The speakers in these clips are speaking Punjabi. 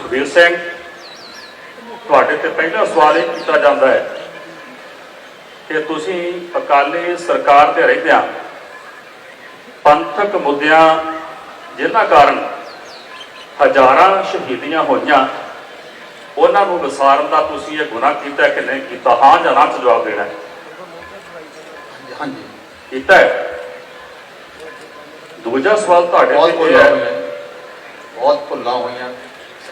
ਸੁਖਬੀਰ ਸਿੰਘ ਤੁਹਾਡੇ ਤੇ ਪਹਿਲਾ ਸਵਾਲ ਇਹ ਕੀਤਾ ਜਾਂਦਾ ਹੈ ਕਿ ਤੁਸੀਂ ਅਕਾਲੀ ਸਰਕਾਰ ਤੇ ਰਹਿੰਦਿਆਂ ਪੰਥਕ ਮੁੱਦਿਆਂ ਜਿਨ੍ਹਾਂ ਕਾਰਨ ਹਜ਼ਾਰਾਂ ਸ਼ਹੀਦੀਆਂ ਹੋਈਆਂ ਉਹਨਾਂ ਨੂੰ ਵਿਸਾਰਨ ਦਾ ਤੁਸੀਂ ਇਹ ਗੁਨਾਹ ਕੀਤਾ ਕਿ ਨਹੀਂ ਕੀਤਾ? ਹਾਂ ਜਾਂ ਨਾ ਜਵਾਬ ਦੇਣਾ ਹੈ। ਹਾਂਜੀ। ਕੀਤਾ ਹੈ। ਦੂਜਾ ਸਵਾਲ ਤੁਹਾਡੇ ਤੇ ਹੈ। ਬਹੁਤ ਭੁੱਲਾਂ ਹੋਈਆਂ।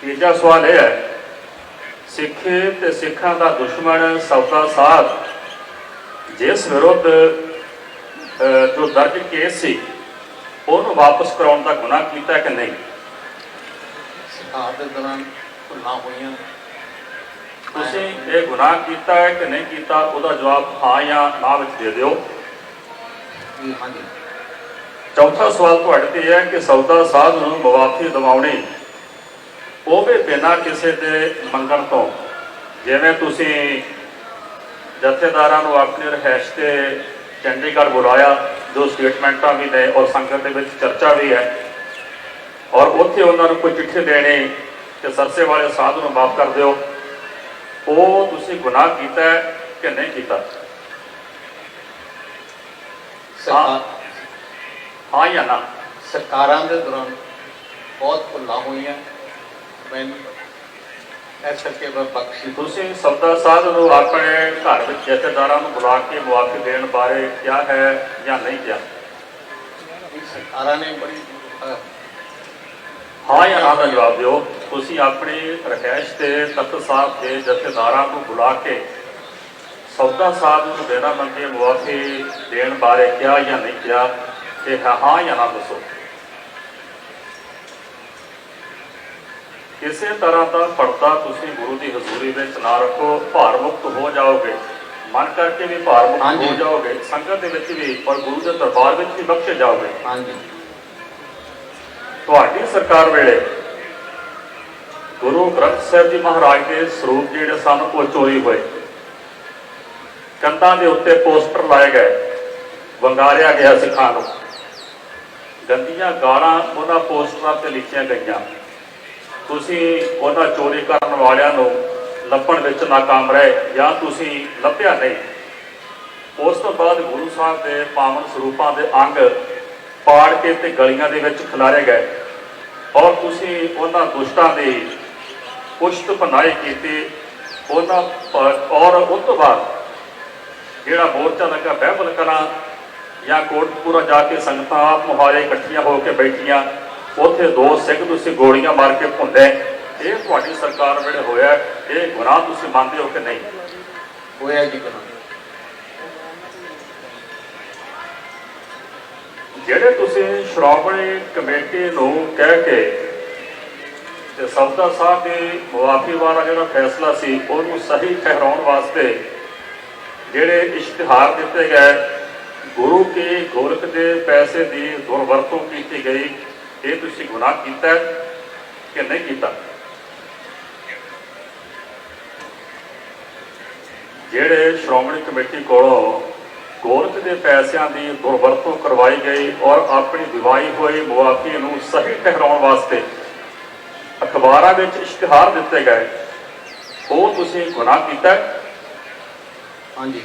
ਤੀਜਾ ਸਵਾਲ ਇਹ ਹੈ ਸਿੱਖੇ ਤੇ ਸਿੱਖਾਂ ਦਾ ਦੁਸ਼ਮਣ ਸੌਦਾ ਸਾਧ ਜਿਸ ਵਿਰੁੱਧ ਜੋ ਦਰਜ ਕੇਸ ਸੀ ਉਹਨੂੰ ਵਾਪਸ ਕਰਾਉਣ ਦਾ ਗੁਨਾਹ ਕੀਤਾ ਕਿ ਨਹੀਂ? ਸਰਕਾਰ ਦੇ ਦੌਰਾਨ ਭੁੱਲਾਂ ਹੋਈਆਂ ਤੁਸੀਂ ਇਹ ਗੁਨਾਹ ਕੀਤਾ ਹੈ ਕਿ ਨਹੀਂ ਕੀਤਾ ਉਹਦਾ ਜਵਾਬ ਹਾਂ ਜਾਂ ਨਾ ਵਿੱਚ ਦੇ ਦਿਓ। ਹਾਂਜੀ। ਚੌਥਾ ਸਵਾਲ ਤੁਹਾਡੇ ਤੇ ਹੈ ਕਿ ਸੌਦਾ ਸਾਧ ਨੂੰ ਮੁਆਫੀ ਦਿਵਾਉਣੀ ਉਹ ਵੀ ਬਿਨਾਂ ਕਿਸੇ ਦੇ ਮੰਗਣ ਤੋਂ। ਜਿਵੇਂ ਤੁਸੀਂ ਜਥੇਦਾਰਾਂ ਨੂੰ ਆਪਣੇ ਰਹਿਸ਼ ਤੇ ਚੰਡੀਗੜ੍ਹ ਬੁਲਾਇਆ ਜੋ ਸਟੇਟਮੈਂਟਾਂ ਵੀ ਨੇ ਔਰ ਸੰਗਤ ਦੇ ਵਿੱਚ ਚਰਚਾ ਵੀ ਹੈ ਔਰ ਉੱਥੇ ਉਹਨਾਂ ਨੂੰ ਕੋਈ ਚਿੱਠੀ ਦੇਣੀ ਕਿ ਸਰਸੇ ਵਾਲੇ ਸਾਧੂ ਨੂੰ ਮਾਫ ਕਰ ਦਿਓ ਉਹ ਤੁਸੀਂ ਗੁਨਾਹ ਕੀਤਾ ਕਿ ਨਹੀਂ ਕੀਤਾ? ਹਾਂ ਜਾਂ ਨਾ? ਸਰਕਾਰਾਂ ਦੇ ਦੌਰਾਨ ਬਹੁਤ ਭੁੱਲਾਂ ਹੋਈਆਂ। ਮੈਂ ਇਸ ਕਰਕੇ ਬਖਸ਼ੀ। ਤੁਸੀਂ ਸਬਦਾ ਸਾਧ ਨੂੰ ਆਪਣੇ ਘਰ ਵਿੱਚ ਜਥੇਦਾਰਾਂ ਨੂੰ ਬੁਲਾ ਕੇ ਮੁਆਫੀ ਦੇਣ ਬਾਰੇ ਕਿਹਾ ਹੈ ਜਾਂ ਨਹੀਂ ਕਿਹਾ? ਹਾਂ ਜਾਂ ਨਾ ਦਾ ਜਵਾਬ ਦਿਓ। ਤੁਸੀਂ ਆਪਣੇ ਰਕੈਸ਼ ਤੇ ਤਖਤ ਸਾਹਿਬ ਦੇ ਜਥੇਦਾਰਾਂ ਨੂੰ ਬੁਲਾ ਕੇ ਸੌਦਾ ਸਾਹਿਬ ਨੂੰ ਦੇਣਾ ਮੰਗੇ ਮੁਆਫੀ ਦੇਣ ਬਾਰੇ ਕਿਹਾ ਜਾਂ ਨਹੀਂ ਕਿਹਾ? ਤੇ ਹਾਂ ਜਾਂ ਨਾ ਦੱਸੋ। ਕਿਸੇ ਤਰ੍ਹਾਂ ਦਾ ਪਰਦਾ ਤੁਸੀਂ ਗੁਰੂ ਦੀ ਹਜ਼ੂਰੀ ਵਿੱਚ ਨਾ ਰੱਖੋ ਭਾਰ ਮੁਕਤ ਹੋ ਜਾਓਗੇ। ਮਨ ਕਰਕੇ ਵੀ ਭਾਰ ਮੁਕਤ ਹੋ। ਜਾਓਗੇ ਸੰਗਤ ਦੇ ਵਿੱਚ ਵੀ ਔਰ ਗੁਰੂ ਦੇ ਦਰਬਾਰ ਵਿੱਚ ਵੀ ਬਖਸ਼ੇ ਜਾਓਗੇ। ਹਾਂਜੀ। ਤੁਹਾਡੀ ਸਰਕਾਰ ਵੇਲੇ ਗੁਰੂ ਗ੍ਰੰਥ ਸਾਹਿਬ ਜੀ ਮਹਾਰਾਜ ਦੇ ਸਰੂਪ ਜਿਹੜੇ ਸਨ ਉਹ ਚੋਰੀ ਹੋਏ। ਕੰਧਾਂ ਦੇ ਉੱਤੇ ਪੋਸਟਰ ਲਾਏ ਗਏ ਵੰਗਾਰਿਆ ਗਿਆ ਸਿੱਖਾਂ ਨੂੰ। ਗੰਦੀਆਂ ਗਾਲਾਂ ਉਹਨਾਂ ਪੋਸਟਰਾਂ ਤੇ ਲਿਖੀਆਂ ਗਈਆਂ। ਤੁਸੀਂ ਉਹਨਾਂ ਚੋਰੀ ਕਰਨ ਵਾਲਿਆਂ ਨੂੰ ਲੱਭਣ ਵਿੱਚ ਨਾਕਾਮ ਰਹੇ ਜਾਂ ਤੁਸੀਂ ਲੱਭਿਆ ਨਹੀਂ। ਉਸ ਤੋਂ ਬਾਅਦ ਗੁਰੂ ਸਾਹਿਬ ਦੇ ਪਾਵਨ ਸਰੂਪਾਂ ਦੇ ਅੰਗ ਪਾੜ ਕੇ ਤੇ ਗਲੀਆਂ ਦੇ ਵਿੱਚ ਖਿਲਾਰੇ ਗਏ ਔਰ ਤੁਸੀਂ ਉਹਨਾਂ ਦੁਸ਼ਟਾਂ ਦੀ ਪੁਸ਼ਤ ਭਨਾਈ ਕੀਤੀ। ਉਹਨਾਂ ਔਰ ਉਸ ਤੋਂ ਬਾਅਦ ਜਿਹੜਾ ਮੋਰਚਾ ਲੱਗਾ ਬਹਿਬਲ ਕਰਾਂ ਜਾਂ ਕੋਟਪੂਰਾ ਜਾ ਕੇ ਸੰਗਤਾਂ ਆਪ ਮੁਹਾਰੇ ਇਕੱਠੀਆਂ ਹੋ ਕੇ ਬੈਠੀਆਂ ਉੱਥੇ ਦੋ ਸਿੰਘ ਤੁਸੀਂ ਗੋਲੀਆਂ ਮਾਰ ਕੇ ਭੁੰਡੇ ਇਹ ਤੁਹਾਡੀ ਸਰਕਾਰ ਵੇਲੇ ਹੋਇਆ ਇਹ ਗੁਨਾਹ ਤੁਸੀਂ ਮੰਨਦੇ ਹੋ ਕਿ ਨਹੀਂ? ਹੋਇਆ ਜੀ ਗੁਨਾਹ? ਜਿਹੜੇ ਤੁਸੀਂ ਸ਼੍ਰੋਮਣੀ ਕਮੇਟੀ ਨੂੰ ਕਹਿ ਕੇ ਤੇ ਸਬਦਾ ਸਾਹਿਬ ਦੀ ਮੁਆਫੀ ਵਾਲਾ ਜਿਹੜਾ ਫੈਸਲਾ ਸੀ ਉਹਨੂੰ ਸਹੀ ਠਹਿਰਾਉਣ ਵਾਸਤੇ ਜਿਹੜੇ ਇਸ਼ਤਿਹਾਰ ਦਿੱਤੇ ਗਏ ਗੁਰੂ ਕੇ ਗੋਰਖ ਦੇ ਪੈਸੇ ਦੀ ਦੁਰਵਰਤੋਂ ਕੀਤੀ ਗਈ ਇਹ ਤੁਸੀਂ ਗੁਨਾਹ ਕੀਤਾ ਕਿ ਨਹੀਂ ਕੀਤਾ? ਜਿਹੜੇ ਸ਼੍ਰੋਮਣੀ ਕਮੇਟੀ ਕੋਲੋਂ ਗੋਰਖ ਦੇ ਪੈਸਿਆਂ ਦੀ ਦੁਰਵਰਤੋਂ ਕਰਵਾਈ ਗਈ ਔਰ ਆਪਣੀ ਦਿਵਾਈ ਹੋਈ ਮੁਆਫੀ ਨੂੰ ਸਹੀ ਠਹਿਰਾਉਣ ਵਾਸਤੇ ਅਖਬਾਰਾਂ ਵਿੱਚ ਇਸ਼ਤਿਹਾਰ ਦਿੱਤੇ ਗਏ, ਉਹ ਤੁਸੀਂ ਗੁਨਾਹ ਕੀਤਾ ਹਾਂਜੀ।